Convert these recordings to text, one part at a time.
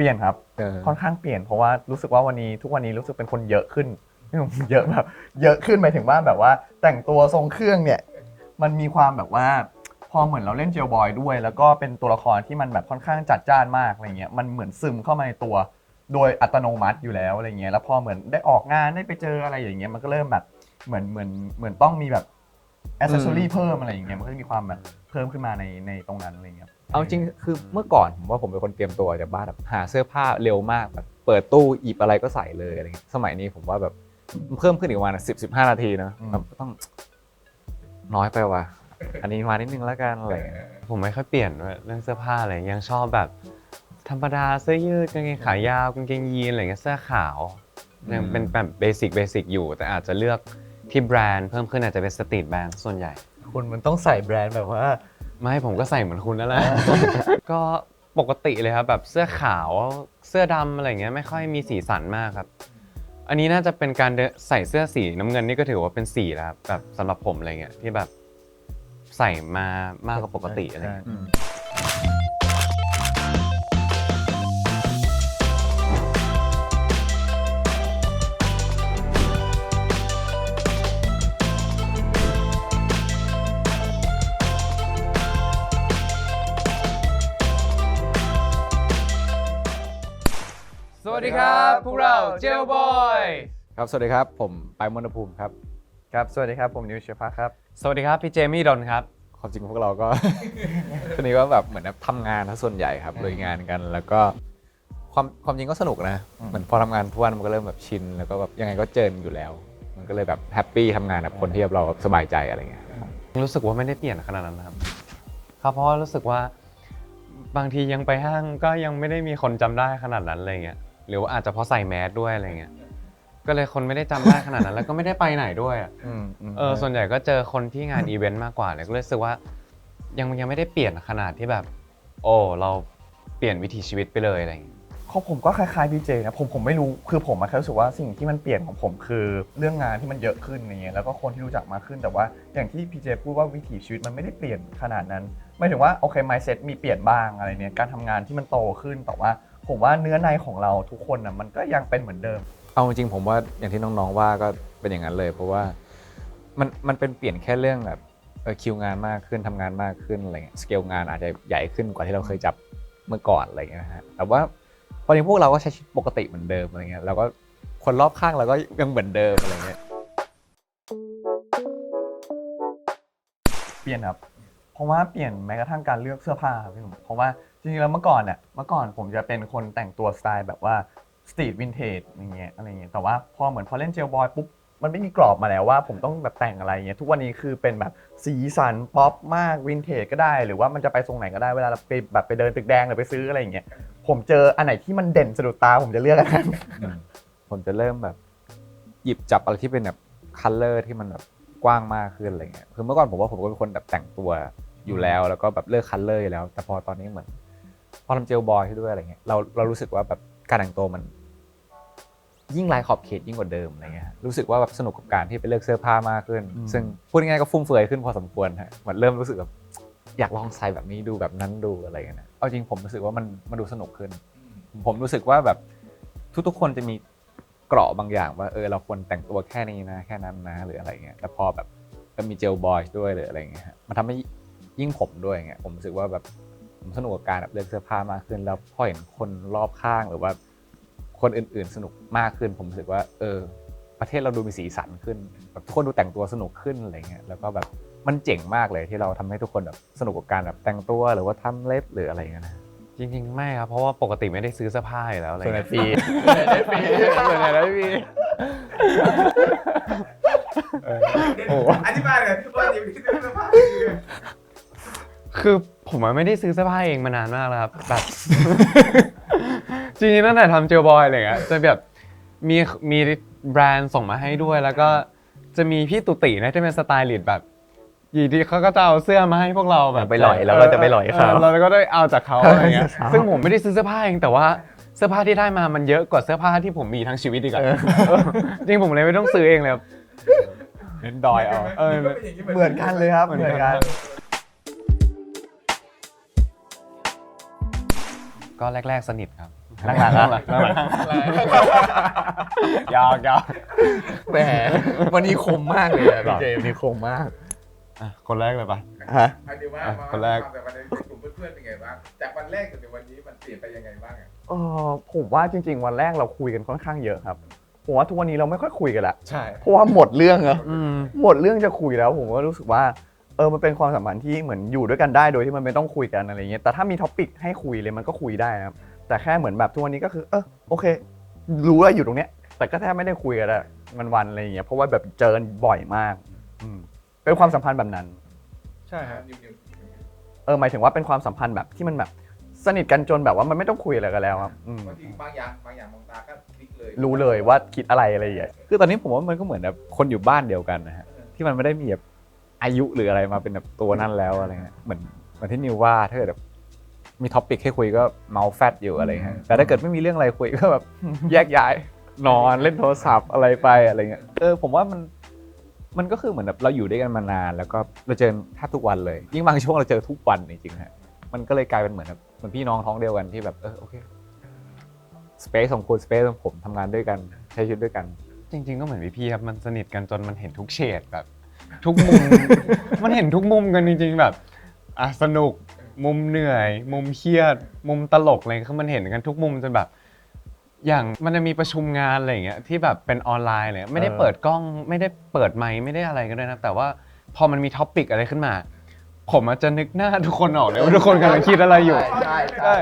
เปลี่ยนครับ เออ ค่อนข้างเปลี่ยนเพราะว่ารู้สึกว่าวันนี้ทุกวันนี้รู้สึกเป็นคนเยอะขึ้น เยอะแบบเยอะขึ้นหมายถึงว่าแบบว่าแต่งตัวทรงเครื่องเนี่ยมันมีความแบบว่าพอเหมือนเราเล่นเจลบอยด้วย แล้วก็เป็นตัวละครที่มันแบบค่อนข้างจัดจ้านมากอะไรเงี้ยมันเหมือนซึมเข้ามาในตัว โดยอัตโนมัติอยู่แล้วอะไรเงี้ยแล้วพอเหมือนได้ออกงานได้ไปเจออะไรอย่างเงี้ยมันก็เริ่มแบบเหมือนเหมือนเหมือนต้องมีแบบอ c เซสซอรี่เพิ่มอะไรอย่างเงี้ยมันก็จะมีความแบบเพิ่มขึ้นมาในในตรงนั้นอะไรเงี้ย เอาจริงคือเมื่อก่อนผมว่าผมเป็นคนเตรียมตัวจากบ้านแบบหาเสื้อผ้าเร็วมากแบบเปิดตู้หยิบอะไรก็ใส่เลยอะไรเงี้ยสมัยนี้ผมว่าแบบมันเพิ่มขึ้นอีกประมาณสิบสิบห้านาทีนะอืมแบบต้องน้อยไปว่ะอันนี้มานิดนึงแล้วกันอะไรเงี้ยผมไม่ค่อยเปลี่ยนด้วยเรื่องเสื้อผ้าอะไรยังชอบแบบ ธรรมดาเสื้อยืดกางเกงขายาวกางเกงยีนอะไรเงี้ยเสื้อขาวยังเป็นแบบเบสิกเบสิกอยู่ แต่อาจจะเลือกที่แบรนด์เพิ่มขึ้นอาจจะเป็นสตรีทแบรนด์ส่วนใหญ่ คุณมันต้องใส่แบรนด์แบบว่า ไม่ผมก็ใส่เหมือนคุณนั่นแหละ ก็ปกติเลยครับแบบเสื้อขาวเสื้อดำอะไรเงี้ยไม่ค่อยมีสีสันมากครับ อันนี้น่าจะเป็นการเดินใส่เสื้อสีน้ำเงินนี่ก็ถือว่าเป็นสีแล้วครับแบบสำหรับผมอะไรเงี้ยที่แบบใส่มามากกว่าปกติอะไรเงี้ย อืม สวัสดีครับพวกเราเจลบอยครับ สวัสดีครับ ผมไปมนภูมิครับ ครับ สวัสดีครับ ผมนิวเชฟพักครับ สวัสดีครับ พี่เจมี่ดนครับ ความจริงพวกเราก็ ทีนี้ก็แบบเหมือนแบบทำงานทั้งส่วนใหญ่ครับเลยงานกัน แล้วก็ความความจริงก็สนุกนะ อืม เหมือนพอทำงานทุกวันมันก็เริ่มแบบชิน แล้วก็แบบยังไงก็เจอกันอยู่แล้ว มันก็เลยแบบแฮปปี้ทำงานกับคนที่เราสบายใจอะไรเงี้ย รู้สึกว่าไม่ได้เปลี่ยนขนาดนั้นนะครับ ครับเพราะว่ารู้สึกว่าบางทียังไปห้างก็ยังไม่ได้มีคนจำได้ขนาดนั้นอะไรเงี้ย หรือว่าอาจจะเพราะใส่แมสด้วยอะไรเงี้ยก็เลยคนไม่ได้จำได้ขนาดนั้น แล้วก็ไม่ได้ไปไหนด้วยอะอืมมเออส่วนใหญ่ก็เจอคนที่งานอีเวนต์มากกว่าเลยก็เลยรู้สึกว่า ยังยังไม่ได้เปลี่ยนขนาดที่แบบ โอ้เราเปลี่ยนวิถีชีวิตไปเลยอะไรอย่างเงี้ย ของผมก็คล้ายๆพี่เจนะผมผมไม่รู้คือผมอะแค่รู้สึกว่าสิ่งที่มันเปลี่ยนของผมคือเรื่องงานที่มันเยอะขึ้นอย่างเงี้ยแล้วก็คนที่รู้จักมากขึ้นแต่ว่าอย่างที่พี่เจพูดว่าวิถีชีวิตมันไม่ได้เปลี่ยนขนาดนั้น ไม่ถึงว่าโอเค mindset มีเปลี่ยนบ้างอะไรเนี้ยการทำงานที่มันโตขึ้นแต่ว่า ผมว่าเนื้อในของเราทุกคนอะมันก็ยังเป็นเหมือนเดิม เอาจริงๆผมว่าอย่างที่น้องๆว่าก็เป็นอย่างนั้นเลย เพราะว่ามันมันเป็นเปลี่ยนแค่เรื่องแบบเออคิวงานมากขึ้นทำงานมากขึ้นอะไรเงี้ยสเกลงานอาจจะใหญ่ขึ้นกว่าที่เราเคยจับเมื่อก่อนอะไรเงี้ยนะฮะแต่ว่าพอนี้พวกเราก็ใช้ชีวิตปกติเหมือนเดิมอะไรเงี้ยเราก็คนรอบข้างเราก็ยังเหมือนเดิมอะไรเงี้ยเปลี่ยนครับเพราะว่าเปลี่ยนแม้กระทั่งการเลือกเสื้อผ้าครับพี่หนุ่มเพราะว่า จริงๆแล้วเมื่อก่อนเนี่ยเมื่อก่อนผมจะเป็นคนแต่งตัวสไตล์แบบว่าสตรีทวินเทจอย่างเงี้ยอะไรเงี้ยแต่ว่าพอเหมือนพอเล่นเจลบอยปุ๊บมันไม่มีกรอบมาแล้วว่าผมต้องแบบแต่งอะไรเงี้ยทุกวันนี้คือเป็นแบบสีสันป๊อปมากวินเทจก็ได้ หรือว่ามันจะไปทรงไหนก็ได้เวลาเราไปแบบไปเดินตึกแดงหรือไปซื้ออะไรเงี้ยผมเจออันไหนที่มันเด่นสะดุดตาผมจะเลือกอันนั้นผมจะเริ่มแบบ หยิบจับอะไรที่เป็นแบบคัลเลอร์ที่มันแบบกว้างมากขึ้นอะไรเงี้ยคือเมื่อก่อนผมว่าผมก็เป็นคนแบบแต่งตัวอยู่แล้วแล้วก็แบบเลือกคัลเลอร์อยู่แล้ว แต่พอตอนนี้เหมือน พอทำเจลบอยให้ด้วยอะไรเงี้ยเราเรารู้สึกว่าแบบการแต่งตัวมัน ยิ่งลายขอบเขตยิ่งกว่าเดิมอะไรเงี้ยฮะรู้สึกว่าแบบสนุกกับการที่ไปเลือกเสื้อผ้ามากขึ้นอืมซึ่งพูดง่ายๆก็ฟุ่มเฟือยขึ้นพอสมควรฮะเหมือนเริ่มรู้สึกแบบอยากลองใส่แบบนี้ดูแบบนั้นดูอะไรเงี้ยนะเอาจริงผมรู้สึกว่ามันมันดูสนุกขึ้น ผมรู้สึกว่าแบบทุกๆคนจะมีเกราะบางอย่างว่าเออเราควรแต่งตัวแค่นี้นะ แค่นั้นนะหรืออะไรเงี้ยแต่พอแบบก็มีเจลบอยด้วยหรืออะไรเงี้ยฮะมันทำให้ยิ่งผมด้วยเงี้ยผมรู้สึกว่าแบบ ผมสนุกกับการแบบเลือกเสื้อผ้ามากขึ้น แล้วพอเห็นคนรอบข้างหรือว่า คนอื่นๆสนุกมากขึ้น ผมรู้สึกว่า เออ ประเทศเราดูมีสีสันขึ้นแบบทุกคนดูแต่งตัวสนุกขึ้นอะไรเงี้ยแล้วก็แบบมันเจ๋งมากเลยที่เราทำให้ทุกคนแบบสนุกกับการแบบแต่งตัวหรือว่าทำเล็บหรืออะไรเงี้ยนะจริงๆ ไม่ครับ เพราะว่าปกติไม่ได้ซื้อเสื้อผ้าอยู่แล้วอะไรส่วนในเงี้ยปีส่วนใหญ่แล้วพี่โอ้อธิบายเลยว่าจริงๆเสื้อผ้าคือ ผมอะไม่ได้ซื้อเสื้อผ้าเองมานานมากแล้วครับแบบ จริงๆตั้งแต่ทำเจลบอยอะไรเงี้ยจะแบบมีมีแบรนด์ส่งมาให้ด้วย แล้วก็จะมีพี่ตุตินะที่เป็นสไตลิสต์แบบอยีดีเขาก็จะเอาเสื้อมาให้พวกเราแบบไปหล่อยเราก็จะไปหล่อยเขาเราก็ได้เอาจากเขาอะไรเงี้ยครับซึ่งผมไม่ได้ซื้อเสื้อผ้าเองแต่ว่าเสื้อผ้าที่ได้มามันเยอะกว่าเสื้อผ้าที่ผมมีทั้งชีวิตอีกอะเออจริงผมเลยไม่ต้องซื้อเองเลยครับเน้นดอยเอาเออ เหมือนกันเลยครับ เหมือนกัน ก็แรก ๆ สนิทครับหลังๆอะหลังๆยาวยาวแหมวันนี้คมมากเลยอะพี่เจวันนี้คมมาก อะคนแรกเลยปะ ฮะอันนี้ว่าอะมาคนแรกแต่วันนี้กลุ่มเพื่อนๆเป็นไงบ้าง จากวันแรกจนถึงวันนี้มันเปลี่ยนไปยังไงบ้างอะเออผมว่าจริง ๆ วันแรกเราคุยกันค่อนข้างเยอะครับผมว่าทุกวันนี้เราไม่ค่อยคุยกันละใช่ เพราะว่าหมดเรื่องอะ อืม หมดเรื่องจะคุยแล้วผมก็รู้สึกว่าเออมันเป็นความสัมพันธ์ที่เหมือนอยู่ด้วยกันได้โดยที่มันไม่ต้องคุยกันอะไรเงี้ยแต่ถ้ามีท็อปิกให้คุยเลยมันก็คุยได้นะครับแต่แค่เหมือนแบบทุกวันนี้ก็คือ เออโอเค รู้ว่าอยู่ตรงเนี้ย แต่ก็แทบไม่ได้คุยกันอะมันวันๆอะไรอย่างเงี้ยเพราะว่าแบบเจอกันบ่อยมากอืมเป็นความสัมพันธ์แบบนั้น ใช่ฮะนิวนิวเออหมายถึงว่าเป็นความสัมพันธ์แบบที่มันแบบ สนิทกันจนแบบว่ามันไม่ต้องคุยอะไรกันแล้วครับอืม บางทีบางอย่างบางอย่างมองตาก็คลิกเลยรู้เลยว่าคิดอะไรอะไรอย่างเงี้ยคือตอนนี้ผมว่ามันก็เหมือนแบบคนอยู่บ้านเดียวกันนะฮะที่มันไม่ได้มีแบบ อายุหรืออะไรมาเป็นแบบตัวนั่นแล้วอะไรเงี้ยเหมือนเหมือนที่นิวว่าถ้าเกิดแบบมีท็อปิกให้คุยก็เมาแฟตอยู่อะไรเงี้ยแต่ถ้าเกิดไม่มีเรื่องอะไรคุยก็แบบแยกย้ายนอนเล่นโทรศัพท์อะไรไปอะไรเงี้ยเออผมว่ามันมันก็คือเหมือนแบบเราอยู่ด้วยกันมานาน แล้วก็เราเจอแทบทุกวันเลย ยิ่งบางช่วงเราเจอทุกวันจริงๆฮะมันก็เลยกลายเป็นเหมือนแบบเหมือนพี่น้องท้องเดียวกันที่แบบเออโอเคสเปซของคุณสเปซของผมทำงานด้วยกันใช้ชีวิตด้วยกัน จริง ๆ ก็เหมือนพี่ๆครับมันสนิทกันจนมันเห็นทุกเฉดแบบ ทุกมุม มันเห็นทุกมุมกันจริงๆแบบอะสนุกมุมเหนื่อย มุมเครียด มุมตลกอะไรคือมันเห็นกันทุกมุมจนแบบ อย่างมันจะมีประชุมงานอะไรอย่างเงี้ยที่แบบเป็นออนไลน์เลยไม่ได้เออเปิดกล้องไม่ได้เปิดไมค์ไม่ได้อะไรกันด้วยนะแต่ว่าพอมันมีท็อปิกอะไรขึ้นมา ผมอาจจะนึกหน้าทุกคนออกเลยว่าทุกคนกำลังคิดอะไรอยู่ใช่ใช่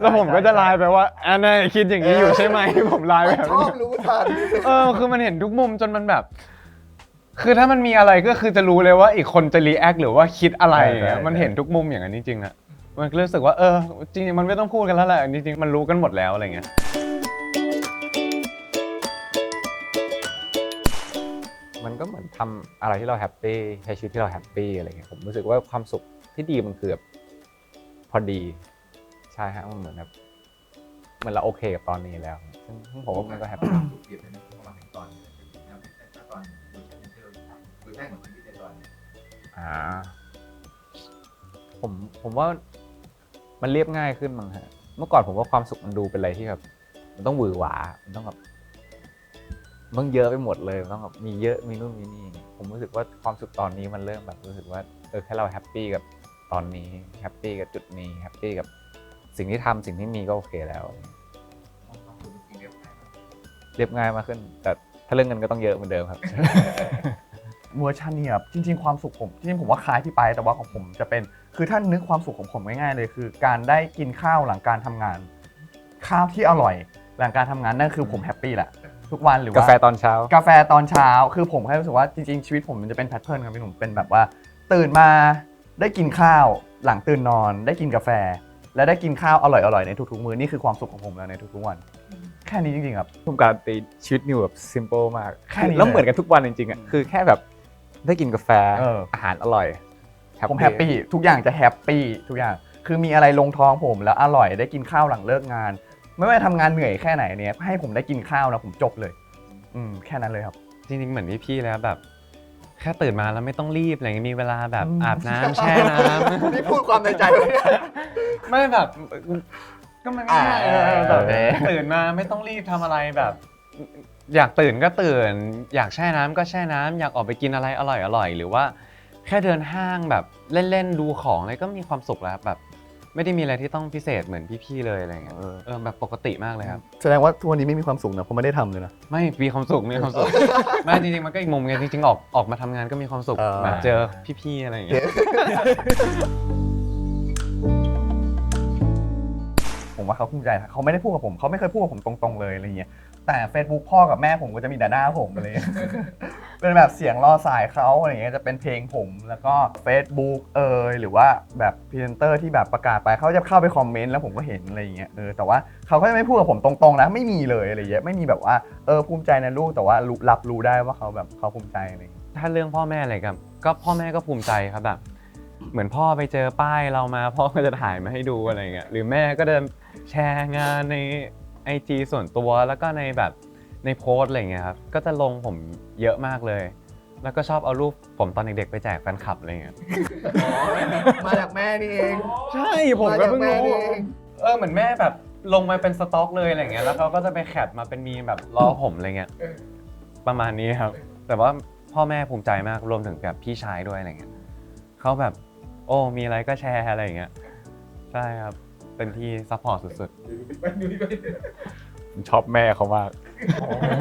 แล้วผมก็จะไลน์ไปว่าอันนั้นคิดอย่างนี้อยู่ใช่ไหมผมไลน์ไปแบบชอนี้บรู้ทัน เออคือมันเห็นทุกมุมจนมันแบบ คือถ้ามันมีอะไรก็คือจะรู้เลยว่าอีกคนจะรีแอคหรือว่าคิดอะไรอย่างเงี้ยมันเห็นทุกมุมอย่างนั้นจริงๆอะมันก็รู้สึกว่าเออจริงๆมันไม่ต้องพูดกันแล้วแหละจริงๆมันรู้กันหมดแล้วอะไรเงี้ยมันก็เหมือนทำอะไรที่เราแฮปปี้ใช้ชีวิตที่เราแฮปปี้อะไรเงี้ยผมรู้สึกว่าความสุขที่ดีมันคือแบบพอดีใช่ฮะมันเหมือนแบบเหมือนเราโอเคกับตอนนี้แล้วซึ่งซึ่งผมว่ามันก็แฮปปี้ เปลี่ยนไปนะประมาณถึงตอนนี้นะตอนที่เราคุย แรกของชีวิตในตอนนี้อ่า ผมผมว่ามันเรียบง่ายขึ้นมั้งฮะ เมื่อก่อนผมว่าความสุขมันดูเป็นอะไรที่แบบมันต้องหวือหวา มันต้องแบบมันต้องเยอะไปหมดเลยมันต้องแบบมีเยอะมีนู่นมีนี่ ผมรู้สึกว่าความสุขตอนนี้มันเริ่มแบบรู้สึกว่าเออแค่เราแฮปปี้กับตอนนี้แฮปปี้กับจุดนี้แฮปปี้กับสิ่งที่ทำสิ่งที่มีก็โอเคแล้วความสุขจริงๆเรียบง่ายมากเรียบง่ายมากขึ้น แต่ถ้าเรื่องเงินก็ต้องเยอะเหมือนเดิมครับ เวอร์ชันนี้ครับจริง ๆ ความสุขผมจริงๆผมว่าคล้ายพี่ไปแต่ว่าของผมจะเป็น คือถ้านึกความสุขของผมง่ายๆเลย คือ การได้กินข้าวหลังการทำงาน ข้าวที่อร่อยหลังการทำงานนั่นคือผมแฮปปี้แหละทุกวันหรือว่กาแฟตอนเช้า กาแฟตอนเช้าคือผมแค่รู้สึกว่าจริงๆชีวิตผมมันจะเป็นแพทเทิร์นครับพี่หนุ่มเป็นแบบว่า ตื่นมาได้กินข้าว หลังตื่นนอน ได้กินกาแฟ และได้กินข้าวอร่อยๆในทุกๆมื้อนี่คือความสุขของผมแล้วในทุกๆวัน แค่นี้จริงๆครับ ผมการันตีชีวิตนิวแบบซิมเ l ิลมาก แค่นี้แล้วเลยเหมือนกันทุกวันจริงๆอะคือแค่แบบ ได้กินกาแฟเอออาหารอร่อยผมแฮปปี้ทุกอย่างจะแฮปปี้ทุกอย่าง คือมีอะไรลงท้องผมแล้วอร่อยได้กินข้าวหลังเลิกงาน ไม่ว่าทำงานเหนื่อยแค่ไหนเนี่ยให้ผมได้กินข้าวนะผมจบเลย อืมแค่นั้นเลยครับ จริงๆ เหมือนพี่ๆแล้วแบบ แค่ตื่นมาแล้วไม่ต้องรีบอะไรเงี้ยมีเวลาแบบอืมอาบน้ำแช่น้ำนี่พูดความในใจเลยไม่แบบก็มันง่ายๆเอออ่าแบบโอเคตื่นมาไม่ต้องรีบทำอะไรแบบ อยากตื่นก็ตื่น อยากแช่น้ำก็แช่น้ำอยากออกไปกินอะไรอร่อยอร่อยหรือว่า แค่เดินห้างแบบเล่นๆดูของอะไรก็มีความสุขแล้วครับแบบ ไม่ได้มีอะไรที่ต้องพิเศษเหมือนพี่ๆเลยอะไรเงี้ยเออเออแบบปกติมากเลยครับ แสดงว่าทุกวันนี้ไม่มีความสุขนะเพราะไม่ได้ทำเลยนะ ไม่มีความสุขมีความสุข ไม่จริงๆมันก็อีกมุมไงจริงๆออกออกมาทำงานก็มีความสุขเออ แบบเจอพี่ๆอะไรอย่างเงี้ยผมว่าเขาภูมิใจนะเขาไม่ได้พูดกับผมเขาไม่เคยพูดกับผมตรงๆเลยอะไรเงี้ย แต่ Facebook พ่อกับแม่ผมก็จะมีแต่หน้าผมเงี้ยเป็นแบบเสียงรอสายเขาอะไรเงี้ยจะเป็นเพลงผม แล้วก็ Facebook เอยหรือว่าแบบพรีเซนเตอร์ที่แบบประกาศไปเขาจะเข้าไปคอมเมนต์แล้วผมก็เห็นอะไรเงี้ยเออแต่ว่าเขาก็จะไม่พูดกับผมตรงๆนะไม่มีเลยอะไรเงี้ยไม่มีแบบว่าเออภูมิใจในลูกแต่ว่ารู้รับรู้ได้ว่าเขาแบบเขาภูมิใจอะไรเงี้ยถ้าเรื่องพ่อแม่อะไรกับก็พ่อแม่ก็ภูมิใจครับแบบเหมือนพ่อไปเจอป้ายเรามา พ่อก็จะถ่ายมาให้ดูอะไรเงี้ยหรือแม่ก็เดินแชร์งานใน ไอจส่วนตัวแล้วก็ในแบบในโพสต์อะไรเงี้ยครับก็จะลงผมเยอะมากเลย แล้วก็ชอบเอารูปผมตอนเด็กๆไปแจกแฟนคลับอะไรเงี้ยมาจากแม่นี่เอง ใช่ผมก็เพิ่งรู้เออเหมือนแม่แบบลงมาเป็นสต็อกเลยอะไรเงี้ยแล้วเขาก็จะไปแคปมาเป็นมีมแบบล้อผมอะไรเงี้ยเออประมาณนี้ครับ แต่ว่าพ่อแม่ภูมิใจมากรวมถึงแบบพี่ชายด้วยอะไรเงี้ยเขาแบบ โอ้มีอะไรก็แชร์อะไรอย่างเงี้ยใช่ครับ เป็นที่ซัพพอร์ตสุดดูดิดูดิผมชอบแม่เขามาก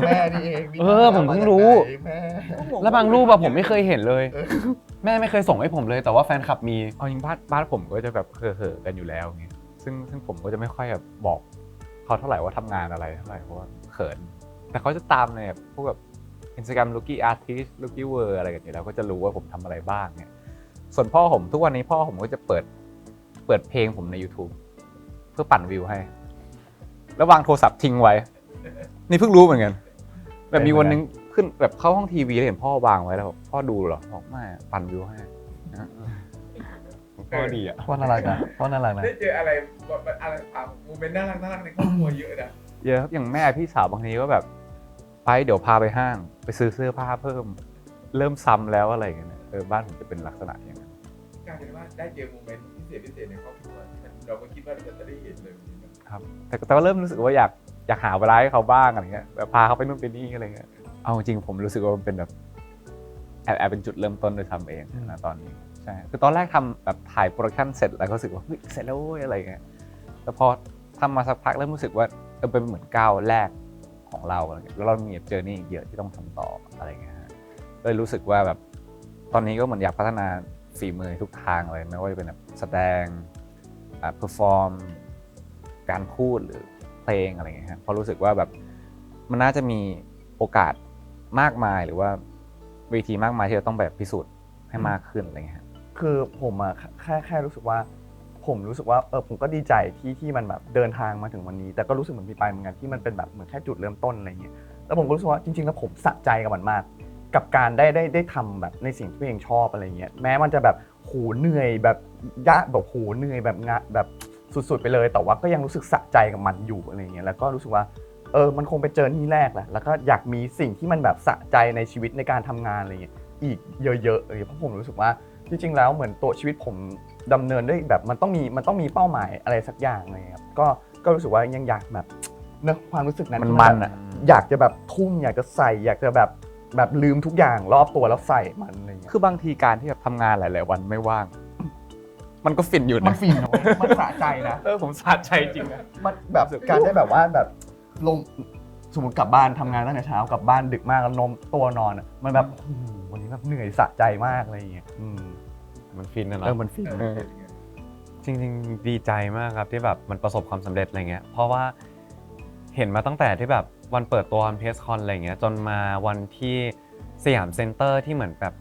แม่นี่เองเออผมเพิ่งรู้ แม่ๆ แล้วบางรูปอะผมไม่เคยเห็นเลย แม่ไม่เคยส่งให้ผมเลยแต่ว่าแฟนคลับมี เอาจริงบ้านบ้านผมก็จะแบบเห่อะๆกันอยู่แล้วไงซึ่งซึ่งผมก็จะไม่ค่อยแบบบอกเขาเท่าไหร่ว่าทำงานอะไรเท่าไหร่เพราะว่าเขิน แต่เขาจะตามในแบบพวกแบบอินสตาแกรมลูกี้อาร์ติสลูกี้เวอร์อะไรกันอยู่แล้วก็จะรู้ว่าผมทำอะไรบ้างเนี่ย ส่วนพ่อผมทุกวันนี้พ่อผมก็จะเปิดเปิดเพลงผมใน YouTube เพื่อปั่นวิวให้ แล้ววางโทรศัพท์ทิ้งไว้ นี่เพิ่งรู้เหมือนกัน แบบมีวันนึงขึ้นแบบเข้าห้องทีวีแล้วเห็นพ่อวางไว้แล้วบอกพ่อดูเหรอบอกไม่ปั่นวิวให้ก็ดีอะพ่อน่ารักนะพ่อน่ารักนะได้เจออะไรแบบอะไรผ่านโมเมนต์น่ารักน่ารักในครอบครัวเยอะนะเยอะครับอย่างแม่พี่สาวบางทีก็แบบ ไปเดี๋ยวพาไปห้าง ไปซื้อเสื้อผ้าเพิ่ม เริ่มซ้ำแล้วอะไรอย่างเงี้ยเออบ้านผมจะเป็นลักษณะอย่างนั้นกลายเป็นว่าได้เจอโมเมนต์พิเศษพิเศษในครอบครัวที่มัน เราก็คิดว่าเราจะได้เห็นเลยวันนี้นะครับแต่แต่ก็เริ่มรู้สึกว่าอยากอยากหาเวลาให้เขาบ้างอะไรเงี้ยแบบพาเขาไปนู่นไปนี่อะไรเงี้ยเอาจริงผมรู้สึกว่ามันเป็นแบบแอบแอบเป็นจุดเริ่มต้นโดยทำเองนะตอนนี้ใช่คือตอนแรกทำแบบถ่ายโปรดักชั่นเสร็จแล้วก็รู้สึกว่าเฮ้ยเสร็จแล้วเว้ยอะไรเงี้ยแต่พอทำมาสักพักเริ่มรู้สึกว่าเออเป็นเหมือนก้าวแรกของเราอะไรเงี้ยแล้วเรามีเจอนี่อีกเยอะที่ต้องทำต่ออะไรเงี้ยฮะเลยรู้สึกว่าแบบตอนนี้ก็เหมือนอยากพัฒนาฝีมือทุกทางเลยไม่ว่าจะเป็นแบบแสดงอ่า เพอร์ฟอร์มการพูดหรือเพลงอะไรอย่างเงี้ยครับเพราะรู้สึกว่าแบบมันน่าจะมีโอกาสมากมายหรือว่าเวทีมากมายที่เราต้องแบบพิสูจน์ให้มากขึ้นอะไรเงี้ยครับคือผมอะแค่แค่รู้สึกว่า ผมรู้สึกว่าเออผมก็ดีใจที่ที่มันแบบเดินทางมาถึงวันนี้ แต่ก็รู้สึกเหมือนพี่ปายเหมือนกันที่มันเป็นแบบเหมือนแค่จุดเริ่มต้นอะไรอย่างเงี้ยแล้วผมก็รู้สึกว่าจริงๆแล้วผมสะใจกับมันมาก กับการได้ได้ได้ทำแบบในสิ่งที่ตัวเองชอบอะไรเงี้ยแม้มันจะแบบ โหเหนื่อยแบบยะแบบโหเหนื่อยแบบงะแบบสุดๆไปเลย แต่ว่าก็ยังรู้สึกสะใจกับมันอยู่อะไรเงี้ยแล้วก็รู้สึกว่าเออมันคงไปเจอที่แรกแหละแล้วก็อยากมีสิ่งที่มันแบบสะใจในชีวิตในการทำงานอะไรเงี้ยอีกเยอะๆเลยเพราะผมรู้สึกว่าจริงๆแล้วเหมือนตัวชีวิตผมดำเนินด้วยแบบมันต้องมีมันต้องมีเป้าหมายอะไรสักอย่างเลยครับก็ก็รู้สึกว่ายังอยากแบบเนอะความรู้สึกนั้นมันที่มันแบบอะอยากจะแบบทุ่มอยากจะใส่ อยากจะแบบ แบบลืมทุกอย่างรอบตัวแล้วใส่มันอะไรอย่างเงี้ยคือบางทีการที่แบบทำงานหลาย ๆ วันไม่ว่าง มันก็ฟินอยู่มันะนฟินนะเว้ยมันสะใจนะ เออผมสะใจจริงนะ มันแบบการได้แบบว่าแบบลงสมมติกลับบ้านทำงานตั้งแต่เช้ากลับบ้านดึกมากแล้วนมตัวนอนอะมันแบบโอ้โหวันนี้แบบเหนื่อยสะใจมากอะไรอย่างเงี้ยอืมมันฟินนะเอเนาะอมันฟินเออจริงๆ ดีใจมากครับที่แบบมันประสบความสำเร็จอะไรเงี้ย เพราะว่าเห็นมาตั้งแต่ที่แบบ วันเปิดตัววันเพสคอนอะไรเงี้ยจนมาวันที่สยามเซ็นเตอร์ที่เหมือนแบบ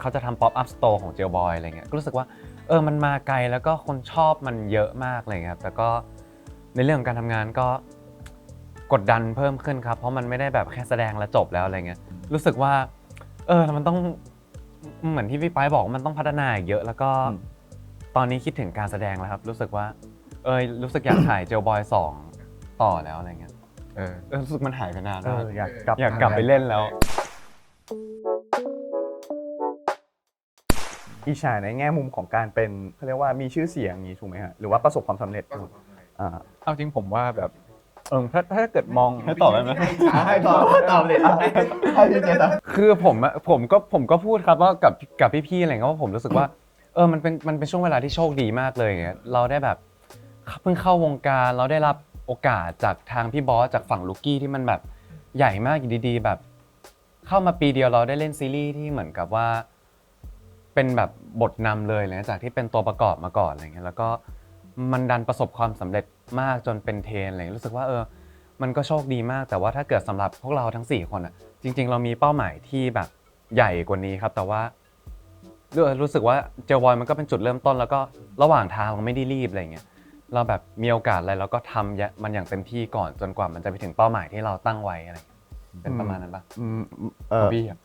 เขาจะทำป๊อปอัพสโตร์ของเจลบอยอะไรเงี้ยก็รู้สึกว่าเออมันมาไกลแล้วก็คนชอบมันเยอะมากอะไรเงี้ยครับแต่ก็ในเรื่องของการทำงานก็กดดันเพิ่มขึ้นครับ เพราะมันไม่ได้แบบแค่แสดงแล้วจบแล้วอะไรเงี้ยรู้สึกว่า เออมันต้องเหมือนที่พี่ป้ายบอกว่ามันต้องพัฒนาอีกเยอะแล้วก็อืมตอนนี้คิดถึงการแสดงแล้วครับ รู้สึกว่า เอยรู้สึกอยากถ่ายเจลบอยสองต่อแล้วอะไรเงี้ย เออเออรู้สึกมันหายไปนานเอมากออยากกลับอยากกลับไปเล่นแล้วอีชาในแง่มุมของการเป็นเขาเรียกว่ามีชื่อเสียงอย่างนี้ถูกไหมฮะหรือว่าประสบความสำเร็จประสบความสำเร็จอ่าเอาจริงผมว่าแบบเออถ้าถ้าเกิดมอง ให้ตอบได้ไหม ให้ตอบตอบเลยให้พี่เจตอบคือผมอะผมก็ผมก็พูดครับว่ากับกับพี่ๆอะไรเงี้ยว่าผมรู้สึกว่าเออมันเป็นมันเป็นช่วงเวลาที่โชคดีมากเลยอย่างเงี้ยเราได้แบบเพิ่งเข้าวงการเราได้รับ โอกาสจากทางพี่บอสจากฝั่งลูกี้ที่มันแบบใหญ่มากอยู่ดีๆ แบบ เข้ามาปีเดียวเราได้เล่นซีรีส์ที่เหมือนกับว่า เป็นแบบบทนำเลยหลังจากที่เป็นตัวประกอบมาก่อนอะไรเงี้ยแล้วก็มันดันประสบความสำเร็จมากจนเป็นเทรนอะไรเงี้ยรู้สึกว่าเออ มันก็โชคดีมากแต่ว่าถ้าเกิดสำหรับพวกเราทั้ง 4 คนอะจริง ๆ เรามีเป้าหมายที่แบบใหญ่กว่านี้ครับ แต่ว่ารู้รู้สึกว่าเจลบอยมันก็เป็นจุดเริ่มต้นแล้วก็ระหว่างทางเราไม่ได้รีบอะไรเงี้ย เราแบบมีโอกาสอะไรเราก็ทำยะมันอย่างเต็มที่ก่อนจนกว่ามันจะไปถึงเป้าหมายที่เราตั้งไว้อะไรเงี้ยเป็นประมาณนั้นปะอืมเออพี่อะ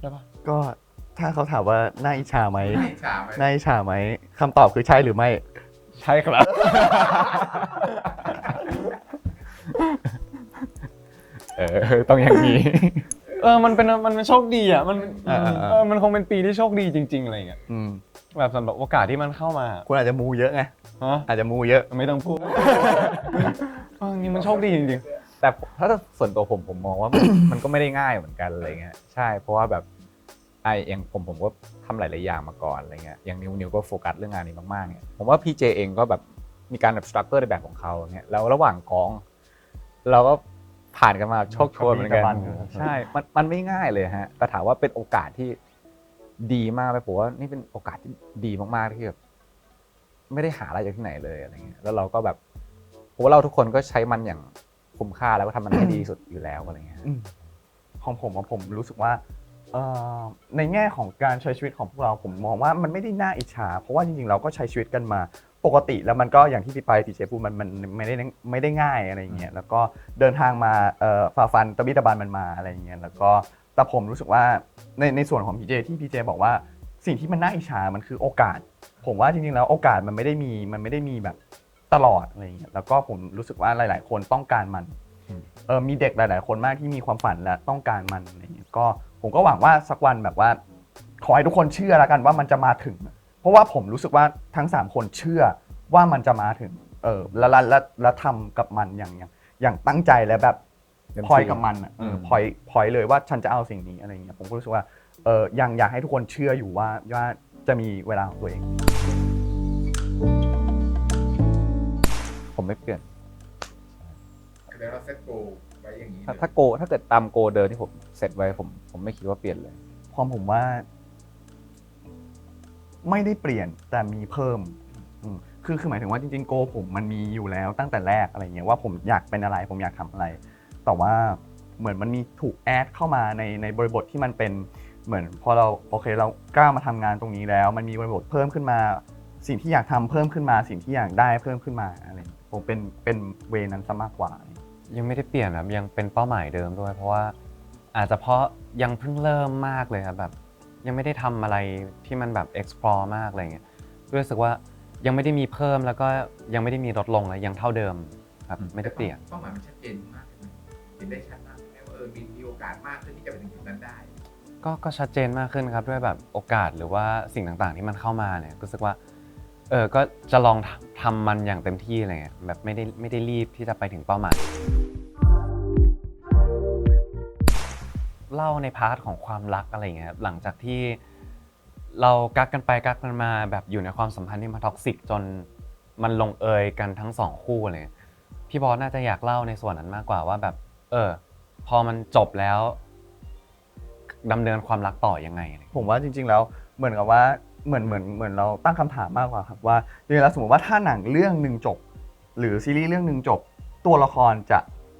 ได้ปะก็ถ้าเขาถามว่าน่าอิจฉาไหมให้ฉาไหมน่าอิจฉาไหมคำตอบคือใช่หรือไม่ ใช่ครับ เออ ต้องอย่างนี้ เออมันเป็นมันเป็นโชคดีอะมันอ่าๆๆเออมันคงเป็นปีที่โชคดีจริง ๆอะไรเงี้ย อืม แบบสำหรับโอกาสที่มันเข้ามาคุณอาจจะมูเยอะไงฮะอาจจะมูเยอะ ไม่ต้องพูดเออนี่มันโชคดีจริงแต่ถ้าส่วนตัวผมผมมองว่ามัน มันก็ไม่ได้ง่ายเหมือนกันอะไรเงี้ยใช่เพราะว่าแบบไอ้อย่างผมผมก็ทำหลายๆอย่างมาก่อนอะไรเงี้ยอย่างนิวนิวก็โฟกัสเรื่องงานนี้มากๆเนี่ยผมว่าพี่เจเองก็แบบมีการแบบสตรัคเจอร์ในแบบของเขาเนี่ยแล้วระหว่างกอง เราก็ผ่านกันมาโชคโชนเหมือนกันกระบี่กระบันอยู่ใช่มันมันไม่ง่ายเลยฮะแต่ถามว่าเป็นโอกาสที่ ดีมากไหมผมว่านี่เป็นโอกาสที่ดีมากๆที่แบบไม่ได้หาอะไรจากที่ไหนเลยอะไรเงี้ยแล้วเราก็แบบผมว่าเราทุกคนก็ใช้มันอย่างคุ้มค่าแล้วก็ทำมันให้ดีสุดอยู่แล้วอะไรเงี้ยของผมอะผมรู้สึกว่าในแง่ของการใช้ชีวิตของพวกเราผมมองว่ามันไม่ได้น่าอิจฉา เพราะว่าจริงๆเราก็ใช้ชีวิตกันมาปกติแล้วมันก็อย่างที่พี่ไปทีเจพูดมันมันไม่ได้ไม่ได้ง่ายอะไรอย่างเงี้ยแล้วก็เดินทางมาฝ่าฟันตะบิตะบันมันมาอะไรอย่างเงี้ยแล้วก็ แต่ผมรู้สึกว่าในในส่วนของพีเจที่พีเจบอกว่าสิ่งที่มันน่าอิจฉามันคือโอกาส ผมว่าจริงๆแล้วโอกาสมันไม่ได้มีมันไม่ได้มีแบบตลอดอะไรอย่างเงี้ยแล้วก็ผมรู้สึกว่าหลาย ๆ คนต้องการมันเออมีเด็กหลาย ๆ คนมากที่มีความฝันและต้องการมันอะไรอย่างเงี้ยก็ผมก็หวังว่าสักวันแบบว่า ขอให้ทุกคนเชื่อแล้วกันว่ามันจะมาถึง เพราะว่าผมรู้สึกว่าทั้ง 3 คนเชื่อว่ามันจะมาถึงเออแล้วแล้วแล้วแล้วทำกับมันอย่างอย่างอย่างตั้งใจและแบบเต็มที่ พอยกับมันอะเออมพอยพอยเลยว่าฉันจะเอาสิ่งนี้อะไรอย่างเงี้ยผมก็รู้สึกว่าเออยังอยากให้ทุกคนเชื่ออยู่ว่าว่าจะมีเวลาของตัวเอง ผมไม่เปลี่ยนเดี๋ยวเราเซตโกไว้อย่างนี้ถ้าถ้าโกถ้าเกิดตามโกเดิมที่ผมเซตไว้ผม ผมไม่คิดว่าเปลี่ยนเลยความผมว่า ไม่ได้เปลี่ยนแต่มีเพิ่มอืมคือคือหมายถึงว่าจริงๆโกผมมันมีอยู่แล้วตั้งแต่แรกอะไรเงี้ยว่าผมอยากเป็นอะไร ผมอยากทำอะไร แต่ว่าเหมือนมันมีถูกแอดเข้ามาในในบริบทที่มันเป็นเหมือนพอเราโอเคเรากล้ามาทำงานตรงนี้แล้ว มันมีบริบทเพิ่มขึ้นมา สิ่งที่อยากทำเพิ่มขึ้นมา สิ่งที่อยากได้เพิ่มขึ้นมาอะไรเงี้ยผมเป็นเป็นเวนั้นซะมากกว่า ยังไม่ได้เปลี่ยนครับยังเป็นเป้าหมายเดิมด้วย เพราะว่าอาจจะเพราะยังเพิ่งเริ่มมากเลยครับแบบ ยังไม่ได้ทำอะไรที่มันแบบ explore มากอะไรเงี้ยรู้สึกว่ายังไม่ได้มีเพิ่มแล้วก็ยังไม่ได้มีลดลงเลยยังเท่าเดิมครับไม่ได้เปลี่ยนเป้าหมายมันชัดเจนมากใช่ไหม เห็นได้ชัดมากไหมว่าเออมีมีโอกาสมากขึ้นที่จะไปถึงจุดนั้นได้ ก็ก็ชัดเจนมากขึ้นครับด้วยแบบโอกาสหรือว่าสิ่งต่างๆ ที่มันเข้ามาเนี่ยรู้สึกว่าเออก็จะลองทำทำมันอย่างเต็มที่อะไรเงี้ยแบบไม่ได้ไม่ได้รีบที่จะไปถึงเป้าหมายเล่าในพาร์ทของความรักอะไรเงี้ยครับหลังจากที่เรากักกันไปกักกันมาแบบอยู่ในความสัมพันธ์ที่มันท็อกซิกจนมันลงเอยกันทั้งสองคู่เลยพี่บอสน่าจะอยากเล่าในส่วนนั้นมากกว่าว่าแบบ เออ พอมันจบแล้วดำเนินความรักต่อยังไงอะไรผมว่าจริง ๆ แล้วเหมือนกับว่าเหมือนเหมือนเหมือนเราตั้งคำถามมากกว่าครับว่าจริงๆแล้วสมมติว่าถ้าหนังเรื่องหนึ่งจบ หรือซีรีส์เรื่องหนึ่งจบ ตัวละครจะ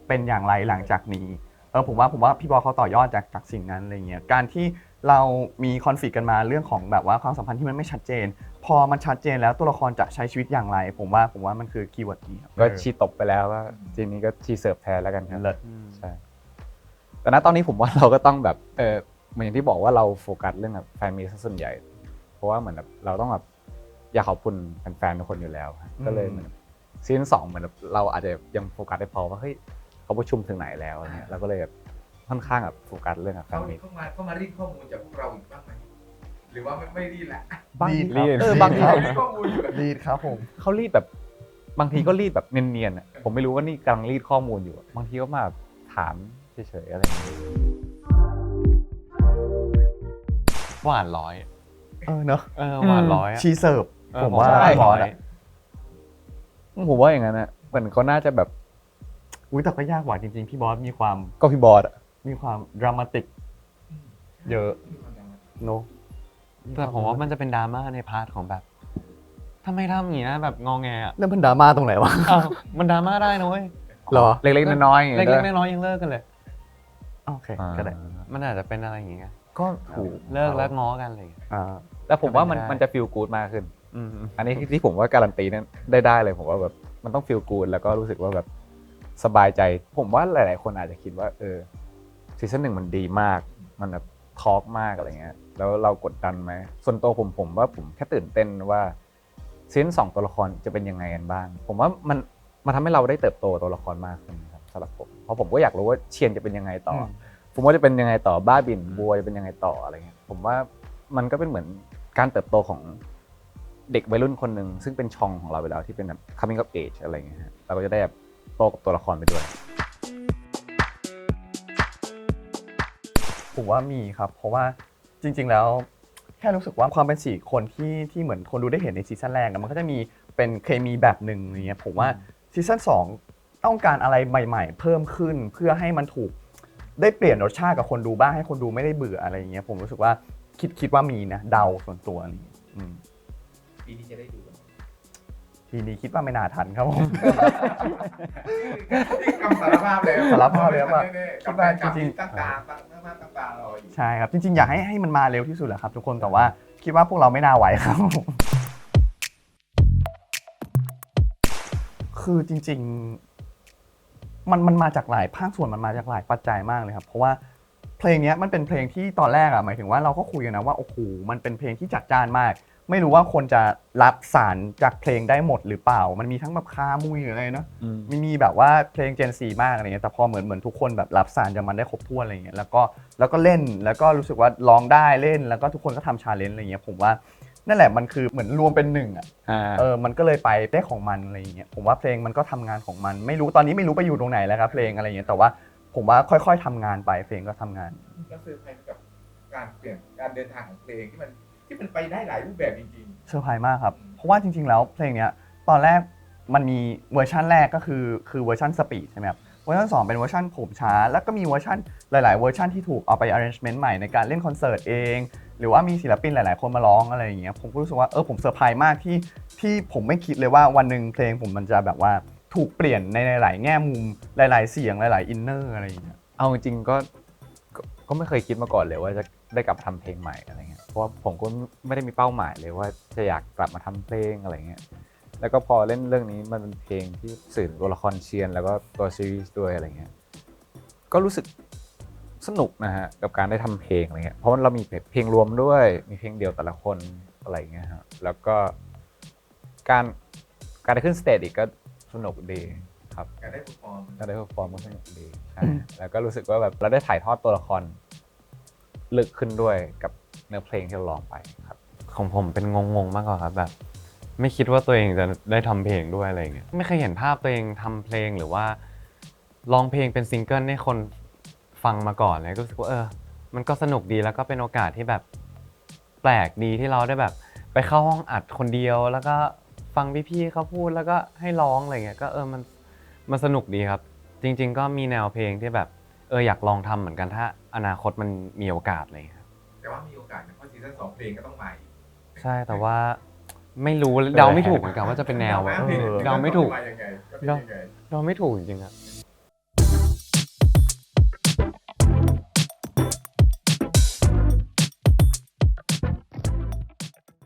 เป็นอย่างไรหลังจากนี้เออผมว่าผมว่าพี่บอลเขาต่อยอดจากจากสิ่งนั้นอะไรเงี้ยการที่เรามีคอนฟ lict กันมาเรื่องของแบบว่าความสัมพันธ์ที่มันไม่ชัดเจน พอมันชัดเจนแล้วตัวละครจะใช้ชีวิตอย่างไร ผมว่าผมว่ามันคือคีย์เวิร์ดนี้ครับก็ชีตบไปแล้วก็ทีนี้ก็ชีเสิร์ฟแทนแล้วกันครับ เลิศใช่ แต่ณตอนนี้ผมว่าเราก็ต้องแบบเออเหมือนอย่างที่บอกว่าเราโฟกัสเรื่องแบบแฟนมีซะส่วนใหญ่ เพราะว่าเหมือนแบบเราต้องแบบอยากขอบคุณแฟนๆทุกคนอยู่แล้วฮะก็เลยเหมือนแบบซีซั่นสองเหมือนแบบเราอาจจะยังโฟกัสได้พอว่าเฮ้ยเขาประชุมถึงไหนแล้วอะไรเงี้ยเราก็เลยแบบค่อนข้างแบบโฟกัสเรื่องแบบแฟเขานมีเข้ามาเข้ามารีดข้อมูลจากพวกเราอีกบ้างไหมหรือว่าไม่ไม่รีดละบางดีทีครับเออบางทีครับรีดข้อมูลอยู่แบบดีครับผม เขารีดแบบ บางทีก็รีดแบบเนียนๆอะผมไม่รู้ว่านี่กำลังรีดข้อมูลอยู่อะบางทีก็มาแบบถาม เฉยๆอะไรอย่างเงี้ยหวานร้อยเออเนอะเออหวานร้อยอะชีเสิร์ฟเออผมว่าใช่บอร้สอยอะผมว่าอย่างนั้นนะเหมือนเขาน่าจะแบบอุ้ยแต่ก็ยากกว่าจริงๆพี่บอสมีความก็พี่บอสอะมีความดรามาติก เยอะมีความดังนะเนอะแต่ผมว่ามันจะเป็นดราม่าในพาร์ทของแบบทำไมทำอย่างเงี้ยแบบงอแงอะเรื่องพันดราม่าตรงไหนวะอ้าวมันดราม่าได้นะเว้ยเหรอ เล็กๆน้อยๆอย่างเล็เงี้ยกๆน้อยๆยังเลิกกันเลย โอเคอ่าก็ได้มันอาจจะเป็นอะไรอย่างเงี้ยก็ถูกเลิกแล้วง้อกันอะไรอย่างเลยอ่าแต่ผมว่ามันก็เป็นไปได้มันจะฟีลกู๊ดมากขึ้นอืมอันนี้ที่ผมว่าการันตีนั้นได้ได้เลยผมว่าแบบมันต้องฟีลกู๊ดแล้วก็รู้สึกว่าแบบสบายใจ ผมว่าหลาย ๆ คนอาจจะคิดว่า เออซีซั่นหนึ่งมันดีมาก มันแบบทอล์กมากอะไรเงี้ย แล้วเรากดดันไหมส่วนตัวผมผมว่าผมแค่ตื่นเต้นว่าซีซั่นสองตัวละครจะเป็นยังไงกันบ้าง ผมว่ามันมันทำให้เราได้เติบโตตัวละครมากขึ้นครับสำหรับผม เพราะผมก็อยากรู้ว่าเชียนจะเป็นยังไงต่ออมผมว่าจะเป็นยังไงต่อบ้าบินบัวจะเป็นยังไงต่ออะไรเงี้ยผมว่ามันก็เป็นเหมือนการเติบโตของเด็กวัยรุ่นคนหนึ่งซึ่งเป็นช่องของเราไปแล้วที่เป็นแบบ coming of age อะไรอย่างเงี้ยฮะเราก็จะได้แบบโตกับตัวละครไปด้วย ผมว่ามีครับ เพราะว่าจริง ๆ แล้วแค่รู้สึกว่าความเป็นสี่คนที่ที่เหมือนคนดูได้เห็นในซีซั่นแรกอะมันก็จะมีเป็นเคมีแบบหนึ่งอย่างเงี้ยผมว่าซีซั่นสอง ต้องการอะไรใหม่ ๆ เพิ่มขึ้นเพื่อให้มันถูกได้เปลี่ยนรสชาติกับคนดูบ้างให้คนดูไม่ได้เบื่ออะไรอย่างเงี้ยผมรู้สึกว่าคิดคิดว่ามีนะเดาส่วนตัวนี่อืมปีนี้จะได้ดูกันปีนี้คิดว่าไม่น่าทันครับผมนี่คำสารภาพเลยสารภาพเลยว่ากับแฟนคลับที่ตั้งตาตั้งตั้งตั้งตารออยู่ ใช่ครับ จริง ๆ อยากให้ให้มันมาเร็วที่สุดแหละครับ ทุกคนแต่ว่าคิดว่าพวกเราไม่น่าไหวครับ คือจริง ๆ มันมันมาจากหลายภาคส่วนมันมาจากหลายปัจจัยมากเลยครับ เพราะว่าเพลงเนี้ยมันเป็นเพลงที่ตอนแรกอะหมายถึงว่าเราก็คุยกันนะว่าโอ้โหมันเป็นเพลงที่จัดจ้านมาก ไม่รู้ว่าคนจะรับสารจากเพลงได้หมดหรือเปล่า มันมีทั้งแบบคามุยหรืออะไรเนาะมีมีแบบว่าเพลงเจนซีมากอะไรเงี้ยแต่พอเหมือนเหมือนทุกคนแบบรับสารจากมันได้ครบถ้วนอะไรเงี้ยแล้วก็แล้วก็เล่นแล้วก็รู้สึกว่าร้องได้เล่นแล้วก็ทุกคนก็ทำชาเลนจ์อะไรเงี้ยผมว่า นั่นแหละมันคือเหมือนรวมเป็นหนึ่งอะอ่าเออมันก็เลยไปได้ของมันอะไรเงี้ยผมว่าเพลงมันก็ทำงานของมัน ไม่รู้ตอนนี้ไม่รู้ไปอยู่ตรงไหนแล้วครับเพลงอะไรเงี้ยแต่ว่าผมว่าค่อยๆทำงานไปเพลงก็ทำงานแล้วเซอร์ไพรส์กับการเปลี่ยนการเดินทางของเพลงที่มันที่มันไปได้หลายรูปแบบจริง เซอร์ไพรส์มากครับ เพราะว่าจริงๆ แล้วเพลงเนี้ยตอนแรกมันมีเวอร์ชันแรกก็คือคือเวอร์ชันสปีดใช่ไหมครับ เวอร์ชัน2เป็นเวอร์ชันผมช้า แล้วก็มีเวอร์ชันหลายๆ เวอร์ชันที่ถูกเอาไป arrangement ใหม่ในการเล่นคอนเสิร์ตเอง หรือว่ามีศิลปินหลาย ๆ คนมาร้องอะไรอย่างเงี้ยผมก็รู้สึกว่าเออผมเซอร์ไพรส์มากที่ที่ผมไม่คิดเลยว่าวันหนึ่งเพลงผมมันจะแบบว่าถูกเปลี่ยนในหลาย ๆ แง่มุมหลาย ๆ เสียงหลาย ๆ อินเนอร์อะไรอย่างเงี้ยเอาจริงๆก็ก็ก็ไม่เคยคิดมาก่อนเลยว่าจะได้กลับมาทำเพลงใหม่อะไรเงี้ยเพราะว่าผมก็ไม่ได้มีเป้าหมายเลยว่าจะอยากกลับมาทำเพลงอะไรเงี้ยแล้วก็พอเล่นเรื่องนี้มันเป็นเพลงที่สื่อตัวละครเชียน แล้วก็ตัวซีรีส์ด้วยอะไรเงี้ยก็รู้สึก สนุกนะฮะกับการได้ทำเพลงอะไรเงี้ยเพราะว่าเรามีเพลงรวมด้วย มีเพลงเดียวแต่ละคนอะไรเงี้ยฮะแล้วก็การการได้ขึ้นสเตจอีกก็สนุกดีครับๆการได้ perform ฟอร์มก็ได้เพอร์ฟอร์มก็สนุกดีใช่แล้วก็รู้สึกว่าแบบเราได้ถ่ายทอดตัวละคร ลึกขึ้นด้วยกับเนื้อเพลงที่เราร้องไปครับ ของผมเป็นงงๆมากกว่าครับแบบไม่คิดว่าตัวเองจะได้ทำเพลงด้วยอะไรอย่างเงี้ยไม่เคยเห็นภาพตัวเองทำเพลงหรือว่าร้องเพลงเป็นซิงเกิลให้คน ฟังมาก่อนเลยก็รู้สึกว่าเออ มันก็สนุกดีแล้วก็เป็นโอกาสที่แบบแปลกดีที่เราได้แบบ ไปเข้าห้องอัดคนเดียว แล้วก็ฟังพี่ๆเขาพูดแล้วก็ให้ร้องอะไรเงี้ยก็เออมันมันสนุกดีครับ จริง ๆ ก็มีแนวเพลงที่แบบเอออยากลองทำเหมือนกันถ้า อนาคตมันมีโอกาสอะไรเลยครับแต่ว่ามีโอกาสนะเพราะซีซั่นสองเพลงก็ต้องมาอีกใช่แต่ว่าไม่รู้เดาไม่ถูกเหมือนกันว่าจะเป็นแนวเดาเอไม่อถูกเดาไม่ถูกว่ายังไงก็เป็นยังไงเดาไม่ถูกจริงๆครับอื